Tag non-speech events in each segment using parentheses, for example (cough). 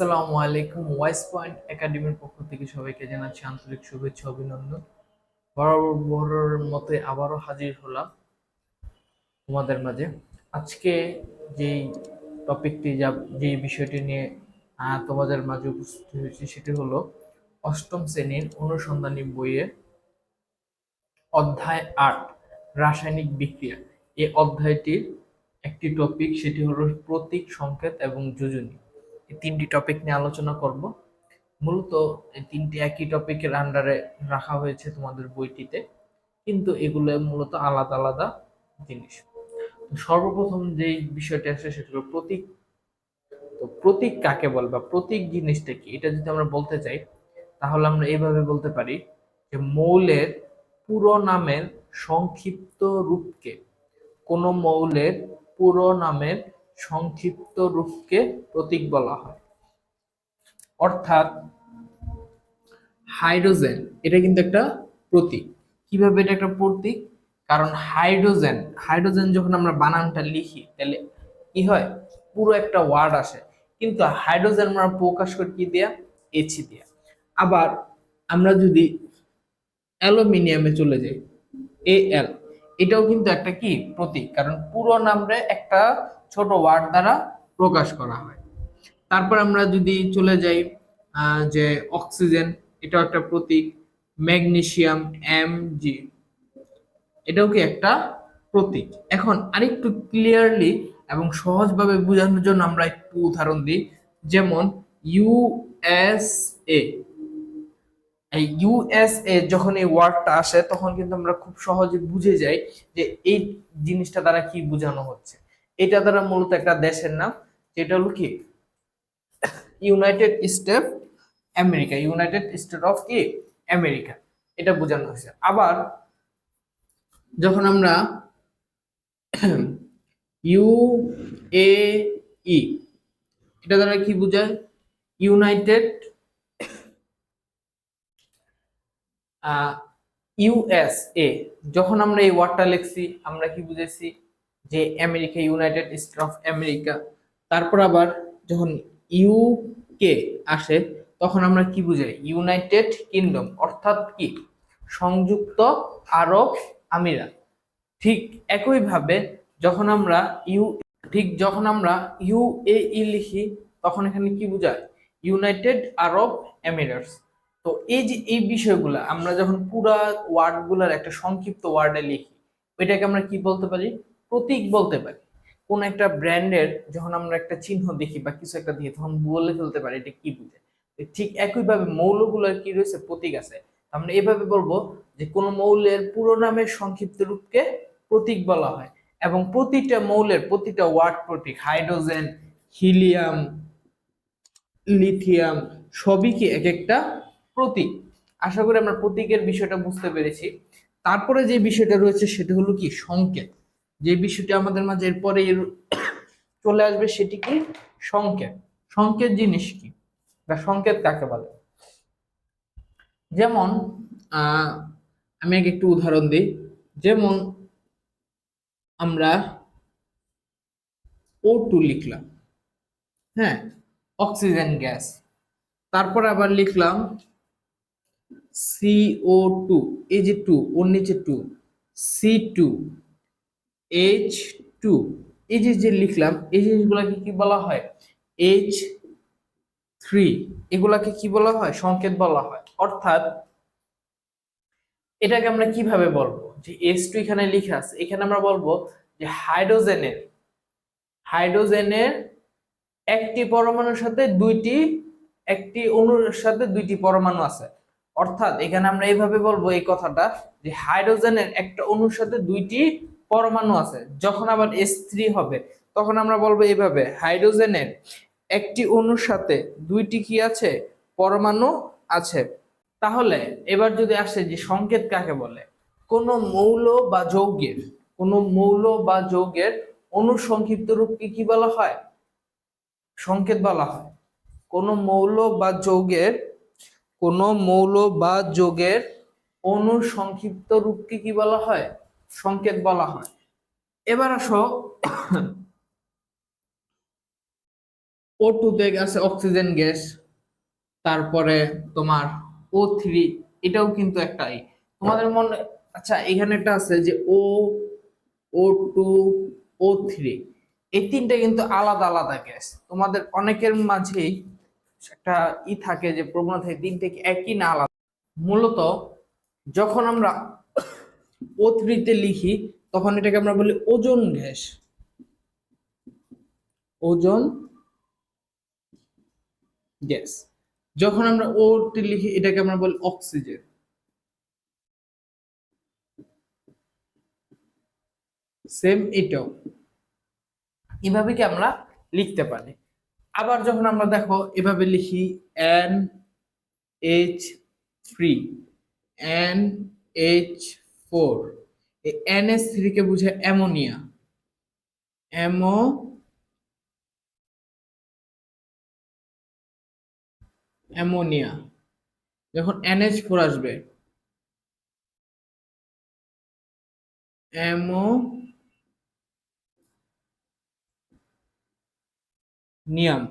আসসালামু আলাইকুম wise point একাডেমির পক্ষ থেকে সবাইকে জানাচ্ছি আন্তরিক শুভেচ্ছা, অভিনন্দন। বরাবর বরাবরের মতে আবারও হাজির হলাম তোমাদের মাঝে। আজকে যেই টপিকটি যা, যেই বিষয়টি নিয়ে তোমাদের মাঝে উপস্থিত হয়েছে সেটি হলো অষ্টম শ্রেণির অনুসন্ধানী বইয়ের অধ্যায় আট, রাসায়নিক বিক্রিয়া। এই অধ্যায়টির একটি টপিক সেটি হলো প্রতীক সংকেত এবং যোজনী। তিনটি টপিক নিয়ে আলোচনা করব। মূলত তিনটি একই টপিকের আন্ডারে রাখা হয়েছে তোমাদের বইটিতে। কিন্তু এগুলো মূলত আলাদা আলাদা জিনিস। সর্বপ্রথম যে বিষয়টি আসে সেটা হলো প্রতীক। তো প্রতীক কাকে বলে বা প্রতীক জিনিসটা কি? এটা যদি আমরা বলতে চাই, তাহলে আমরা এইভাবে বলতে পারি যে মৌলের পুরো নামের সংক্ষিপ্ত রূপকে, কোনো মৌলের পুরো নামের সংক্ষিপ্ত রূপকে প্রতীক বলা হয়। অর্থাৎ হাইড্রোজেন, এটা কিন্তু একটা প্রতীক। কীভাবে এটা একটা প্রতীক? কারণ হাইড্রোজেন হাইড্রোজেন যখন আমরা বানানটা লিখি, তাহলে কি হয়? পুরো একটা ওয়ার্ড আসে। কিন্তু হাইড্রোজেন আমরা প্রকাশ করি কি দেয়া? এইচ দিয়া। আবার আমরা যদি অ্যালুমিনিয়ামে চলে যাই এ এল এটাও কিন্তু একটা কি? প্রতীক। কারণ পুরো নামরে একটা ছোট ওয়ার্ড দ্বারা প্রকাশ করা হয়। তারপর আমরা যদি চলে যাই যে অক্সিজেন এটাও একটা প্রতীক ম্যাগনেসিয়াম এম জি এটাও কি একটা প্রতীক? এখন আরেকটু ক্লিয়ারলি এবং সহজভাবে বোঝানোর জন্য আমরা একটু উদাহরণ দিই। যেমন ইউএসএ এই ইউএসএ যখন এই ওয়ার্ডটা আসে, তখন কিন্তু আমরা খুব সহজে বুঝে যাই যে এই জিনিসটা দ্বারা কি বোঝানো হচ্ছে। এটা দ্বারা মূলত একটা দেশের নাম, যেটা হলো কি? United State America United State of কি? আমেরিকা এটা বোঝানো হয়েছে। আবার যখন আমরা ইউ এ ই এটা দ্বারা কি বোঝায়? ইউনাইটেড ইউএসএ যখন আমরা এই ওয়ার্ডটা লিখছি, আমরা কি বুঝেছি? যে America, United State of America. তারপর আবার যখন ইউকে আসে, তখন আমরা কি বুঝাই? ইউনাইটেড কিংডম, অর্থাৎ কি? সংযুক্ত আরব আমিরাত। ঠিক একইভাবে যখন আমরা ইউ ঠিক যখন আমরা ইউএই লিখি, তখন এখানে কি বোঝায়? ইউনাইটেড আরব এমিরেটস তো এই যে, এই বিষয়গুলো আমরা যখন পুরা ওয়ার্ডগুলোর একটা সংক্ষিপ্ত ওয়ার্ডে লিখি, ওইটাকে আমরা কি বলতে পারি? প্রতীক বলতে পারি। কোন একটা ব্র্যান্ডের যখন আমরা একটা চিহ্ন দেখি বা কিছু একটা দিয়ে, তখন বলে ফেলতে পারি এটা কি বুঝে। ঠিক একইভাবে মৌলগুলোর কি রয়েছে? প্রতীক আছে। আমরা এভাবে বলব যে কোন মৌলের পুরো নামের সংক্ষিপ্ত রূপকে প্রতীক বলা হয় এবং প্রতিটা মৌলের প্রতিটা ওয়ার্ড প্রতীক, হাইড্রোজেন, হিলিয়াম, লিথিয়াম, সবই কি এক একটা প্রতীক। আশা করি আমরা প্রতীকের বিষয়টা বুঝতে পেরেছি। তারপরে যে বিষয়টা রয়েছে সেটা হলো কি? সংকেত। যে বিষয়টি আমাদের মাঝে এরপরে চলে আসবে সেটি কি? সংকেত। সংকেত জিনিস কি? বা সংকেত কাকে বলে? যেমন আমি আগে একটু উদাহরণ দিই। যেমন, আমরা ও টু লিখলাম। হ্যাঁ অক্সিজেন গ্যাস। তারপর আবার লিখলাম সিও টু এই যে টু ওর নিচে two C two H two এই যে যে লিখলাম, এই জিনিসগুলোকে কি বলা হয়? এইচ থ্রি এগুলাকে কি বলা হয়? সংকেত বলা হয়। অর্থাৎ, এটাকে আমরা কীভাবে বলব? যে এস টু এখানে লিখে আছে। এখানে আমরা বলব যে হাইড্রোজেনের হাইড্রোজেনের একটি পরমাণুর সাথে দুইটি, একটি অণুর সাথে দুইটি পরমাণু আছে। অর্থাৎ, এখানে আমরা এইভাবে বলব এই কথাটা যে হাইড্রোজেনের একটা অণুর সাথে দুইটি পরমাণু আছে। যখন আবার এস হবে, তখন আমরা বলব এইভাবে হাইড্রোজেনের একটি অণুর সাথে দুইটি কি আছে? পরমাণু আছে। তাহলে এবার যদি আসে যে সংকেত কাকে বলে? কোন মৌল বা যৌগের, কোন মৌল বা যৌগের অনুসংক্ষিপ্ত রূপকে কি বলা হয়? সংকেত বলা হয়। কোন মৌল বা যৌগের, কোন মৌল বা যৌগের অনুসংক্ষিপ্ত রূপকে কি বলা হয়? সংকেত বলা হয়। এবার আসো। ও টুতে আছে অক্সিজেন গ্যাস তারপরে তোমার ও থ্রি এটাও কিন্তু একটা তোমাদের মনে আচ্ছা এখানে একটা আছে যে ও ও টু ও থ্রি এই তিনটা কিন্তু আলাদা আলাদা গ্যাস তোমাদের অনেকের মাঝেই একটা ই থাকে যে প্রবণতা তিনটে একই না আলাদা? মূলত যখন আমরা ও থ্রিতে লিখি, তখন এটাকে আমরা বলি ওজন গ্যাস। ওজন গ্যাস। যখন আমরা ও তে লিখি, এটাকে আমরা বলি অক্সিজেন। সেম এটাও। এভাবে কি আমরা লিখতে পারি? আবার যখন আমরা দেখো, এভাবে লিখি N H three N H four. N S three কে বুঝে অ্যামোনিয়া। Ammo ammonia. যখন এনএইচ ফোর আসবে। অ্যামো নিয়াম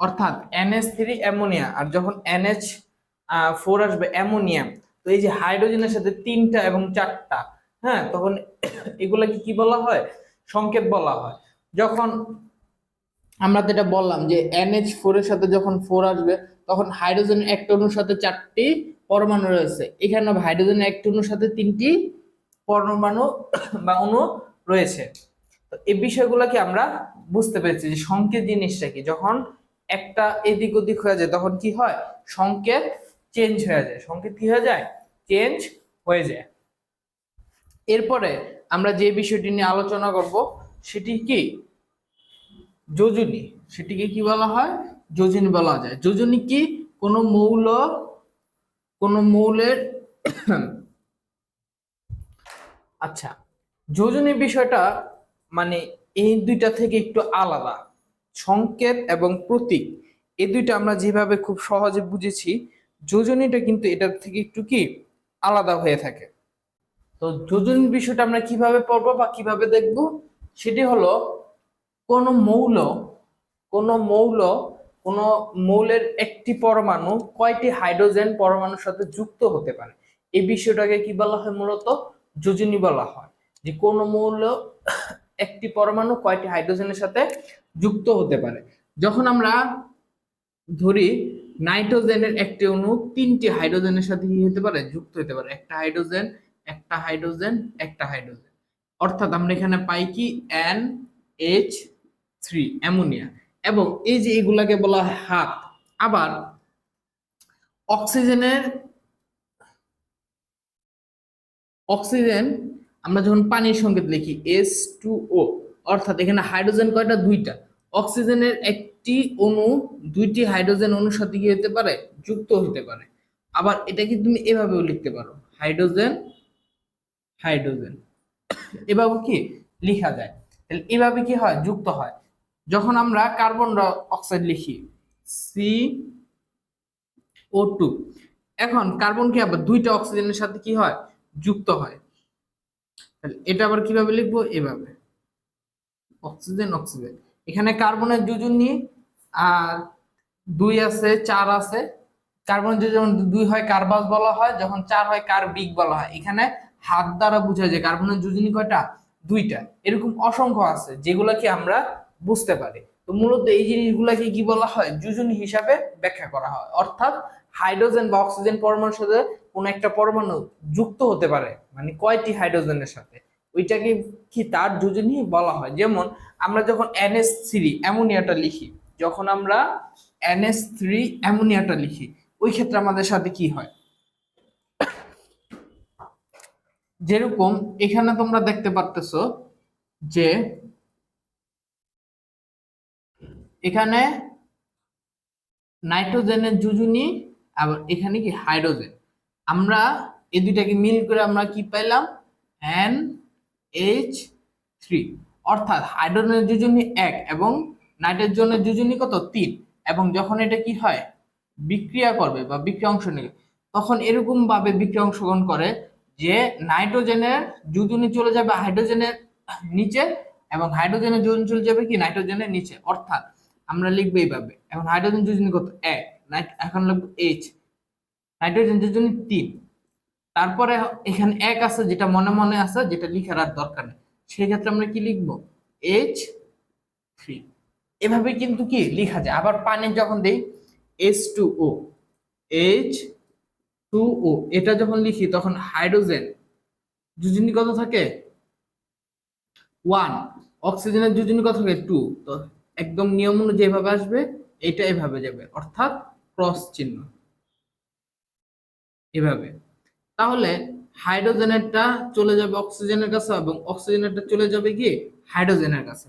অর্থাৎ এনএস থ্রি অ্যামোনিয়া। আর যখন এনএইচ ফোর আসবে, অ্যামোনিয়াম। তো এই যে হাইড্রোজেনের সাথে তিনটা এবং চারটা হ্যাঁ তখন এগুলাকে কি বলা হয়? সংকেত বলা হয়। যখন আমরা এটা বললাম যে এনএইচ ফোর এর সাথে যখন ফোর আসবে, তখন হাইড্রোজেন একটা অণুর সাথে চারটি পরমাণু রয়েছে। এখানে হাইড্রোজেন একটা অণুর সাথে তিনটি পরমাণু বা অণু রয়েছে। তো এই বিষয়গুলোকে আমরা বুঝতে পেরেছি যে সংকেত জিনিসটা কি। যখন একটা এদিক ওদিক হয়ে যায়, তখন কি হয়? সংকেত চেঞ্জ হয়ে যায়, সংকেত কি হয়ে যায়? চেঞ্জ হয়ে যায়। এরপরে আমরা যে বিষয়টি নিয়ে আলোচনা করব, সেটি কি? যোজনী। সেটিকে কি বলা হয়? যোজনী বলা যায়। যোজনী কি? কোন মৌল, কোন মৌলের (coughs) আচ্ছা যোজনী বিষয়টা মানে এই দুইটা থেকে একটু আলাদা। সংকেত এবং প্রতীক, এই দুইটা আমরা যেভাবে খুব সহজে বুঝেছি যোজনীটা কিন্তু এটার থেকে একটু কি আলাদা হয়ে থাকে। তো যোজনী বিষয়টা আমরা কীভাবে পড়ব বা কীভাবে দেখব? সেটি হলো, কোন মৌল কোন মৌল, কোন মৌলের একটি পরমাণু কয়টি হাইড্রোজেন পরমাণুর সাথে যুক্ত হতে পারে? এই বিষয়টাকে কি বলা হয় মূলত? যোজনী বলা হয়। যে কোন মৌল একটি পরমাণু কয়টি হাইড্রোজেনের সাথে যুক্ত হতে পারে? যখন আমরা ধরি নাইট্রোজেনের একটি অণু তিনটি হাইড্রোজেনের সাথে কি হতে পারে? যুক্ত হতে পারে। একটা হাইড্রোজেন একটা হাইড্রোজেন একটা হাইড্রোজেন। অর্থাৎ আমরা এখানে পাই কি? N H three, ammonia. এবং এই যে এগুলাকে বলা হয় হাত, আবার অক্সিজেনের, অক্সিজেন আমরা যখন পানির সংকেত লিখি এস টু ও, অর্থাৎ এখানে হাইড্রোজেন কয়টা? দুইটা। অক্সিজেনের একটি অণু, দুইটি হাইড্রোজেন অণুর সাথে কি হতে পারে? যুক্ত হতে পারে। আবার এটাকে তুমি এভাবেও লিখতে পারো? Hydrogen hydrogen. এভাবে কি? লেখা যায়। তাহলে এভাবে কি হয়? যুক্ত হয়। যখন আমরা কার্বন অক্সাইড লিখি, সি ও টু। এখন কার্বন কি আবার দুইটা অক্সিজেনের সাথে কি হয়? যুক্ত হয়। তাহলে এটা আবার কীভাবে লিখব? এভাবে। Oxygen oxygen. এখানে কার্বনের যোজনী আর দুই আছে, চার আছে। কার্বনের যখন দুই হয় কার্বাস বলা হয়, যখন চার হয় কার্বিক বলা হয়। এখানে হাত দ্বারা বোঝা যায় কার্বনের যোজনী কয়টা? দুইটা। এরকম অসংখ্য আছে, যেগুলোকে আমরা বুঝতে পারি। তো মূলত এই জিনিসগুলোকে কি বলা হয়? যোজনী হিসাবে ব্যাখ্যা করা হয়। অর্থাৎ হাইড্রোজেন বা অক্সিজেন পরমাণুর সাথে কোনো একটা পরমাণু যুক্ত হতে পারে। মানে কয়টি হাইড্রোজেনের সাথে? ওইটাকে কি তার যোজনী বলা হয়? যেমন আমরা যখন এনএস থ্রি অ্যামোনিয়াটা লিখি। যখন আমরা এনএস থ্রি অ্যামোনিয়াটা লিখি, ওই ক্ষেত্রে আমাদের সাথে কি হয়? যেরকম এখানে তোমরা দেখতে পারতেছো যে এখানে নাইট্রোজেনের যোজনী আবার এখানে কি হাইড্রোজেন। আমরা এই দুইটাকে মিল করে আমরা কি পাইলাম? এন এইচ থ্রি অর্থাৎ হাইড্রোজেনের যোজনী এক এবং নাইট্রোজেনের যোজনী কত? তিন। এবং যখন এটা কি হয়? বিক্রিয়া করবে বা বিক্রিয়া অংশ নেবে। তখন এরকম ভাবে বিক্রিয়া অংশগ্রহণ করে যে নাইট্রোজেনের যোজনী চলে যাবে হাইড্রোজেনের নিচে এবং হাইড্রোজেনের যোজন চলে যাবে কি? নাইট্রোজেনের নিচে। অর্থাৎ আমরা লিখব এইভাবে। এখন হাইড্রোজেন যোজনী কত? এক। এখন লিখব এইচ নাইট্রোজেন যোজনী তিন। তারপরে এখানে এক আছে, যেটা মনে মনে আছে, যেটা লিখার আর দরকার নেই। সেই ক্ষেত্রে আমরা কি লিখব? এইচ থ্রি এভাবে কিন্তু কি লেখা যায়? আবার পানি যখন দেই H two O H two O এটা যখন লিখি তখন হাইড্রোজেন যোজনী কত থাকে? ওয়ান অক্সিজেনের যোজনী কত থাকে? টু তো একদম নিয়ম অনুযায়ী এভাবে আসবে, এটা এভাবে যাবে, অর্থাৎ ক্রস চিহ্ন। এভাবে। তাহলে হাইড্রোজেনেরটা চলে যাবে অক্সিজেনের কাছে এবং অক্সিজেনেরটা চলে যাবে কি হাইড্রোজেনের কাছে।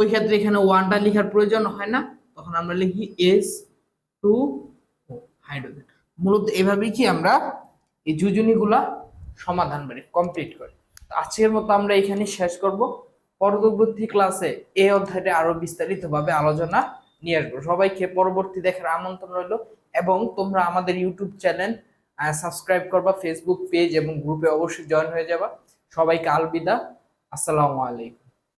ওই ক্ষেত্রে এখানে ওয়ানটা লেখার প্রয়োজন হয় না। তখন আমরা লিখি এস টু হাইড্রোজেন মূলত এভাবেই কি আমরা এই যোজনীগুলা সমাধান করি কমপ্লিট করি। আজকের মতো আমরা এখানে শেষ করব। পরবর্তী ক্লাসে এই অধ্যায়টা আরও বিস্তারিতভাবে আলোচনা নিয়ে আসব। সবাইকে পরবর্তী দেখার আমন্ত্রণ রইল। এবং তোমরা আমাদের ইউটিউব চ্যানেল সাবস্ক্রাইব করবা ফেসবুক পেজ এবং গ্রুপে অবশ্যই জয়েন হয়ে যাবা। সবাইকে আলবিদা। আসসালামু আলাইকুম।